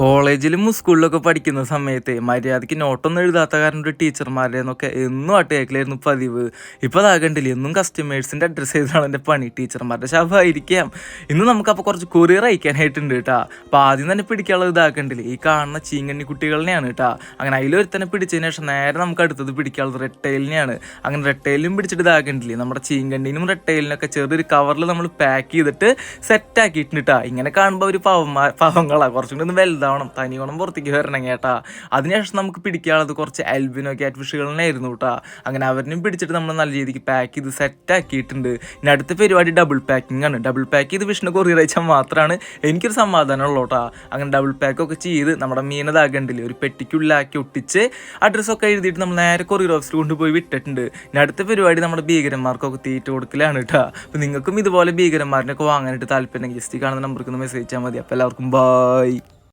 കോളേജിലും സ്കൂളിലൊക്കെ പഠിക്കുന്ന സമയത്ത് മര്യാദയ്ക്ക് നോട്ടൊന്നും എഴുതാത്ത കാരണം ഒരു ടീച്ചർമാരുടെ എന്നൊക്കെ എന്നും ആ ടേക്കിലായിരുന്നു പതിവ്. ഇപ്പോൾ അതാകണ്ടില്ല എന്നും കസ്റ്റമേഴ്സിന്റെ അഡ്രസ്സ് ചെയ്താണ് എന്റെ പണി. ടീച്ചർമാരുടെ ശവമായിരിക്കാം ഇന്ന് നമുക്കപ്പോൾ കുറച്ച് കൊറിയർ അയക്കാനായിട്ടുണ്ട് കേട്ടോ അപ്പോൾ ആദ്യം തന്നെ പിടിക്കാനുള്ളത് ഇതാക്കണ്ടില്ല ഈ കാണുന്ന ചീങ്കണ്ണി കുട്ടികളിനെയാണ് കേട്ടോ അങ്ങനെ അതിലൊരുത്തനെ പിടിച്ചതിന് ശേഷം നേരെ നമുക്ക് അടുത്തത് പിടിക്കാനുള്ളത് റെട്ടൈലിനെയാണ് അങ്ങനെ റെട്ടൈലിനും പിടിച്ചിട്ട് ഇതാക്കണ്ടില്ലേ നമ്മുടെ ചീങ്കണ്ണിനും റെട്ടൈലിനൊക്കെ ചെറിയൊരു കവറിൽ നമ്മൾ പാക്ക് ചെയ്തിട്ട് സെറ്റ് ആക്കിയിട്ടുണ്ട് കേട്ടോ ഇങ്ങനെ കാണുമ്പോൾ ഒരു പാവമാ പാവങ്ങളാണ് കുറച്ചും കൂടി ഒന്ന് വലുതാവണം തനിയോണം പുറത്തേക്ക് വരണം കേട്ടാ. അതിനുശേഷം നമുക്ക് പിടിക്കാനുള്ളത് കുറച്ച് എൽബിനോ ക്യാറ്റ് ആയിരുന്നു കേട്ടോ. അങ്ങനെ അവരിനും പിടിച്ചിട്ട് നമ്മൾ നല്ല രീതിക്ക് പാക്ക് ചെയ്ത് സെറ്റ് ആക്കിയിട്ടുണ്ട്. ഇനി അടുത്ത പരിപാടി ഡബിൾ പാക്കിംഗ് ആണ്. ഡബിൾ പാക്ക് ചെയ്ത് വിഷ്ണു കൊറിയർ അയച്ചാൽ മാത്രമാണ് എനിക്കൊരു സമാധാനം ഉള്ളൂ കേട്ടോ. അങ്ങനെ ഡബിൾ പാക്ക് ഒക്കെ ചെയ്ത് നമ്മുടെ മീനതാകണ്ടില്ലേ ഒരു പെട്ടിക്കുള്ളിലാക്കി ഒട്ടിച്ച് അഡ്രസ്സൊക്കെ എഴുതിയിട്ട് നമ്മൾ നേരെ കൊറിയർ ഓഫീസിൽ കൊണ്ടുപോയി വിട്ടിട്ടുണ്ട്. ഇനി അടുത്ത പരിപാടി നമ്മുടെ ഭീകരന്മാർക്കൊക്കെ തീറ്റ കൊടുക്കലാണ് കേട്ടോ. അപ്പോൾ നിങ്ങൾക്കും ഇതുപോലെ ഭീകരന്മാരിനൊക്കെ വാങ്ങാനായിട്ട് താല്പര്യം ജസ്റ്റ് കാണുന്ന നമ്പർക്ക് ഒന്ന് മെസ്സേജ് അയച്ചാൽ മതി. അപ്പോൾ എല്ലാവർക്കും ബായ്